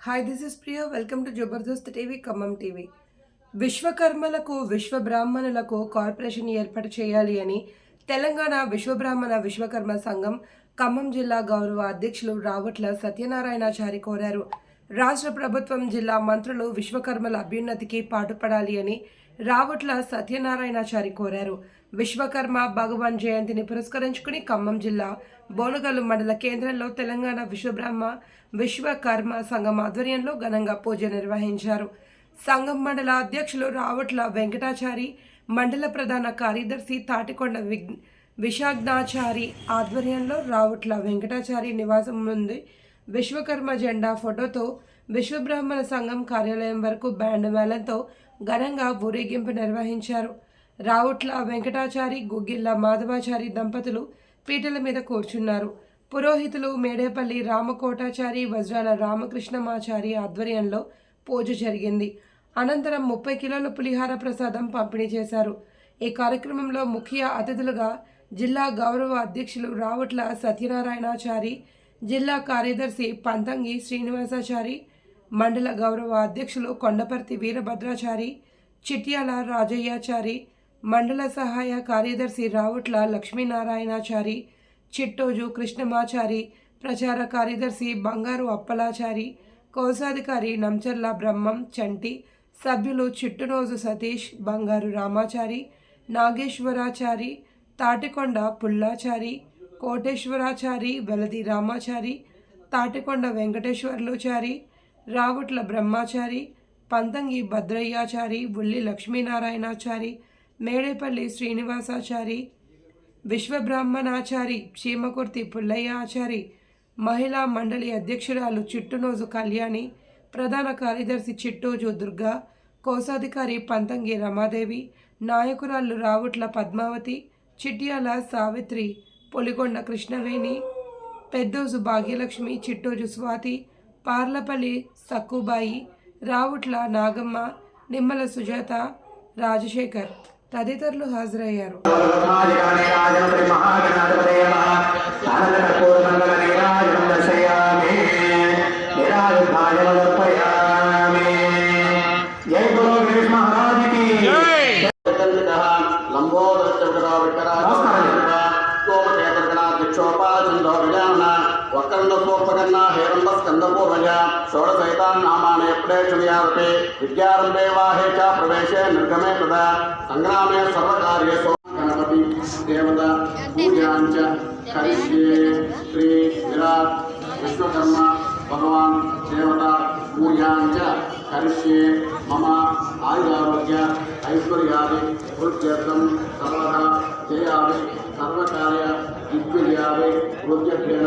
Hi this is Priya welcome to Jabardasth TV Khammam TV విశ్వకర్మలకు విశ్వ బ్రాహ్మణులకు corporation ఏర్పాటు చేయాలి అని తెలంగాణ విశ్వబ్రాహ్మణ విశ్వకర్మ సంఘం ఖమ్మం జిల్లా గౌరవ అధ్యక్షులు రావట్ల సత్యనారాయణాచారి కోరారు. రాష్ట్ర ప్రభుత్వం జిల్లా మంత్రులు విశ్వకర్మల అభ్యున్నతికి పాటుపడాలి అని రావట్ల సత్యనారాయణాచారి కోరారు. విశ్వకర్మ భగవాన్ జయంతిని పురస్కరించుకుని ఖమ్మం జిల్లా బోనగల్లు మండల కేంద్రంలో తెలంగాణ విశ్వబ్రహ్మ విశ్వకర్మ సంఘం ఆధ్వర్యంలో ఘనంగా పూజ నిర్వహించారు. సంఘం మండల అధ్యక్షులు రావట్ల వెంకటాచారి మండల ప్రధాన కార్యదర్శి తాటికొండ విఘ్ విశాగ్నాచారి ఆధ్వర్యంలో రావట్ల వెంకటాచారి నివాసం నుండి విశ్వకర్మ జెండా ఫోటోతో విశ్వబ్రాహ్మణ సంఘం కార్యాలయం వరకు బ్యాండ్ మేళంతో ఘనంగా ఊరేగింపు నిర్వహించారు. రావుట్ల వెంకటాచారి గుగ్గిళ్ళ మాధవాచారి దంపతులు పీటల మీద కూర్చున్నారు. పురోహితులు మేడేపల్లి రామకోటాచారి వజ్రాల రామకృష్ణమాచారి ఆధ్వర్యంలో పూజ జరిగింది. అనంతరం ముప్పై కిలోల పులిహార ప్రసాదం పంపిణీ చేశారు. ఈ కార్యక్రమంలో ముఖ్య అతిథులుగా జిల్లా గౌరవ అధ్యక్షులు రావట్ల సత్యనారాయణాచారి జిల్లా కార్యదర్శి పంతంగి శ్రీనివాసాచారి మండల గౌరవ అధ్యక్షులు కొండపర్తి వీరభద్రాచారి చిట్యాల రాజయ్యాచారి మండల సహాయ కార్యదర్శి రావుట్ల లక్ష్మీనారాయణాచారి చిట్టోజు కృష్ణమాచారి ప్రచార కార్యదర్శి బంగారు అప్పలాచారి కోశాధికారి నంచర్ల బ్రహ్మం చంటి సభ్యులు చిట్టునోజు సతీష్ బంగారు రామాచారి నాగేశ్వరాచారి తాటికొండ పుల్లాచారి కోటేశ్వరాచారి వెలది రామాచారి తాటికొండ వెంకటేశ్వర్లుచారి రావుట్ల బ్రహ్మాచారి పంతంగి భద్రయ్యాచారి ఉల్లి లక్ష్మీనారాయణాచారి మేడేపల్లి శ్రీనివాసాచారి విశ్వబ్రాహ్మణాచారి చీమకుర్తి పుల్లయ్య ఆచారి మహిళా మండలి అధ్యక్షురాలు చిట్టునోజు కళ్యాణి ప్రధాన కార్యదర్శి చిట్టోజు దుర్గా కోశాధికారి పంతంగి రమాదేవి నాయకురాళ్ళు రావుట్ల పద్మావతి చిట్యాల సావిత్రి పొలికొండ కృష్ణవేణి పెద్దోజు భాగ్యలక్ష్మి చిట్టోజు స్వాతి పార్లపల్లి సక్కుబాయి రావుట్ల నాగమ్మ నిమ్మల సుజాత రాజశేఖర్ తదితరులు హాజరయ్యారు. वक्रन्दपूर्वकर्णा हेरम्बस्कन्दपूर्वज षोडशैतान् नामानि यत्ने वाहे च प्रवेशे निर्गमे तदा सङ्ग्रामे सर्वकार्ये गणपति देवता पूजां च करिष्ये श्रीविराट् विश्वकर्मा भगवान् देवता पूजां करिष्ये मम आयुरारोग्य ऐश्वर्यादि हृद्यर्थं सर्वदा जयामि सर्वकार्य दिग्विजयामि हृद्यत्वेन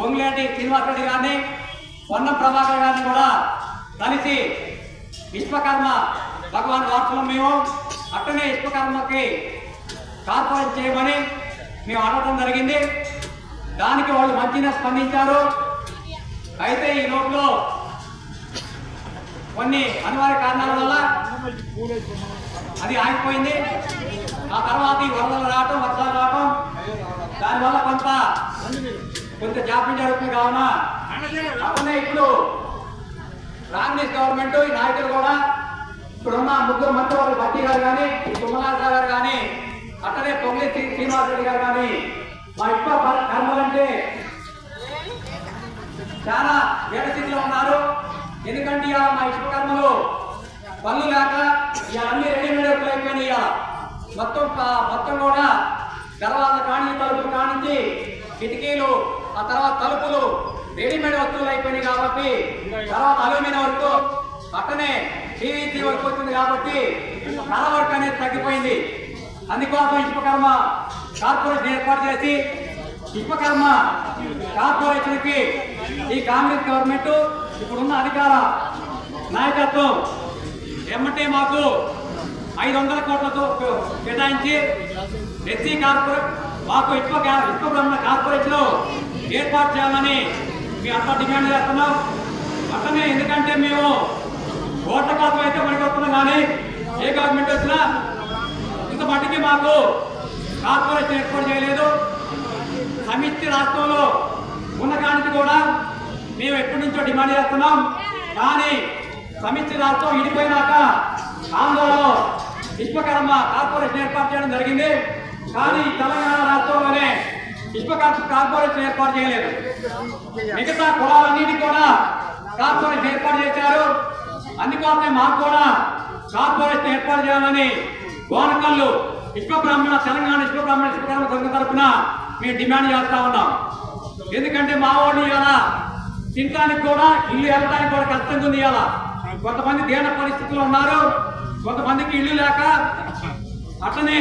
పొంగిలేటి శ్రీనివాసరెడ్డి గారిని పొన్నం ప్రభాకర్ గారిని కూడా కలిసి విశ్వకర్మ భగవాన్ వార్తలు మేము అట్టనే విశ్వకర్మకి కార్పొరేట్ చేయమని మేము అడగడం జరిగింది. దానికి వాళ్ళు మంచిగా స్పందించారు. అయితే ఈ లోపల కొన్ని అనివార్య కారణాల వల్ల అది ఆగిపోయింది. ఆ తర్వాత ఈ వరదలు రావటం వర్షాలు రావటం దానివల్ల కొంత కొంత జాప్యం జరుగుతుంది కావున. ఇప్పుడు కాంగ్రెస్ గవర్నమెంట్ ఈ నాయకులు కూడా ఇప్పుడున్న ముగ్గురు మంత్రివర్గ భట్టి గారు కానీ తుమ్మలాస గారు కానీ అట్లనే పొంగి శ్రీనివాసరెడ్డి గారు కానీ మా ఇప్ప కర్మలంటే చాలా వేడస్థితిలో ఉన్నారు. ఎందుకంటే ఇవాళ మా విశ్వకర్మలు పనులు లేక ఇవాళ అన్ని రెడీమేడ్ అయిపోయినాయి ఇవాళ. మొత్తం మొత్తం కూడా తర్వాత కాణి తలుపులు కానించి కిటికీలు ఆ తర్వాత తలుపులు రెడీమేడ్ వస్తువులు అయిపోయినాయి కాబట్టి తర్వాత అల్యూమినియం వరకు అట్టనే పీవీసీ వరకు వచ్చింది కాబట్టి కళ వర్క్ అనేది తగ్గిపోయింది. అందుకోసం విశ్వకర్మ కార్పొరేషన్ ఏర్పాటు చేసి విశ్వకర్మ కార్పొరేషన్కి ఈ కాంగ్రెస్ గవర్నమెంట్ ఇప్పుడున్న అధికార నాయకత్వం ఏమంటే మాకు ఐదు వందల కోట్లతో కేటాయించి ఎస్సీ కార్పొరేట్ మాకు విశ్వ విశ్వబ్రహ్మ కార్పొరేషన్ ఏర్పాటు చేయాలని మీ అంతా డిమాండ్ చేస్తున్నాం. అట్లనే ఎందుకంటే మేము ఓట్ల కోసం అయితే మనకి వస్తున్నాం కానీ ఏ గవర్నమెంట్ వచ్చినా ఇంత మట్టికి మాకు కార్పొరేషన్ ఏర్పాటు చేయలేదు. సమిష్టి రాష్ట్రంలో ఉన్న కానికి కూడా మేము ఎప్పటి నుంచో డిమాండ్ చేస్తున్నాం. కానీ సమిష్టి రాష్ట్రం విడిపోయినాక ఆంధ్రలో విశ్వకర్మ కార్పొరేషన్ ఏర్పాటు చేయడం జరిగింది. కానీ తెలంగాణ రాష్ట్రంలోనే విశ్వకర్మ కార్పొరేషన్ ఏర్పాటు చేయలేదు. మిగతా కులాలన్నిటి కూడా కార్పొరేషన్ ఏర్పాటు చేశారు. అందుకోసమే మాకు కూడా కార్పొరేషన్ ఏర్పాటు చేయాలని గోనకల్లు విశ్వ బ్రాహ్మణ తెలంగాణ విశ్వ బ్రాహ్మణ విశ్వకర్మ సంఘం తరఫున మేము డిమాండ్ చేస్తా ఉన్నాం. ఎందుకంటే మా వాళ్ళు ఇలా తినడానికి కూడా ఇల్లు వెళ్ళడానికి కూడా కష్టంగా ఉంది ఇలా కొంతమంది దేన పరిస్థితులు ఉన్నారు కొంతమందికి ఇల్లు లేక అట్లనే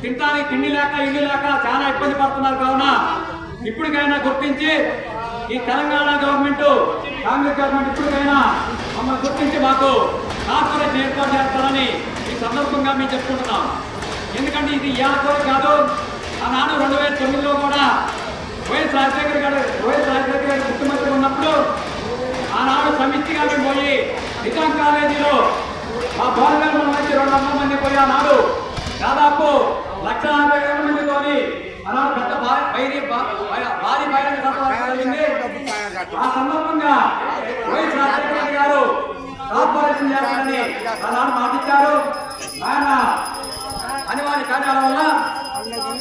తింటానికి తిండి లేక ఇల్లు లేక చాలా ఇబ్బంది పడుతున్నారు కావున ఇప్పటికైనా గుర్తించి ఈ తెలంగాణ గవర్నమెంట్ కాంగ్రెస్ గవర్నమెంట్ ఇప్పటికైనా మమ్మల్ని గుర్తించి మాకు కార్పొరేట్ ఏర్పాటు చేస్తారని ఈ సందర్భంగా మేము చెప్పుకుంటున్నాం. ఎందుకంటే ఇది ఇవాళ కూడా కాదు ఆనాడు రెండు వేల తొమ్మిదిలో కూడా వైఎస్ రాజశేఖర్ గారు వైఎస్ రాజశేఖర్ గారు ముఖ్యమంత్రి ఉన్నప్పుడు ఆనాడు సమిష్టిగా మేము పోయి నిజాం కాలేజీలో మా బోధగల నుంచి రెండు వందల మంది పోయి ఆనాడు దాదాపు లక్ష యాభై వేల మందితోని ఆనాడు పెద్ద భా- బైరి భా- భా- భారీ బహిరంగ సభ జరిగింది ఆ సందర్భంగా వైఎస్ రాజశేఖర గారు చేయాలని ఆనాడు మాటిచ్చారు. ఆయన అనివార్య కార్యాల వల్ల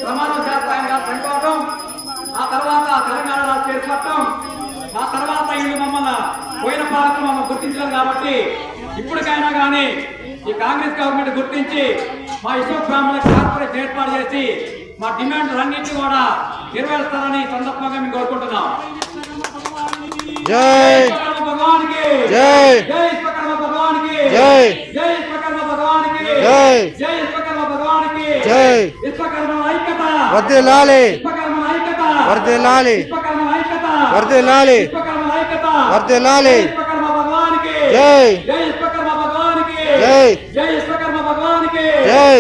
ప్రమాణం చేస్తా ఆయన గారు చనిపోవటం ఆ తర్వాత తెలంగాణ రాష్ట్ర ఏర్పడటం ఆ తర్వాత వీళ్ళు మమ్మల్ని పోయిన పాలకులు మమ్మల్ని గుర్తించలేదు కాబట్టి ఇప్పటికైనా కానీ ఈ కాంగ్రెస్ గవర్నమెంట్ గుర్తించి మా ఇసుక బ్రాహ్మణ కార్పొరేషన్ ఏర్పాటు చేసి మా డిమాండ్ అన్నింటినీ కూడా నెరవేరుస్తారని సందర్భంగా మేము కోరుకుంటున్నాం. జై! విశ్వకర్మ భగవానికి జై జై విశ్వకర్మ భగవానికి జై జై విశ్వకర్మ భగవానికి జై జై విశ్వకర్మ భగవానికి జై విశ్వకర్మ ఐక్యత వర్ధిల్లాలి విశ్వకర్మ ఐక్యత వర్ధిల్లాలి విశ్వకర్మ ఐక్యత వర్ధిల్లాలి విశ్వకర్మ ఐక్యత వర్ధిల్లాలి విశ్వకర్మ భగవానికి జై జై విశ్వకర్మ భగవానికి జై జై విశ్వకర్మ భగవానికి జై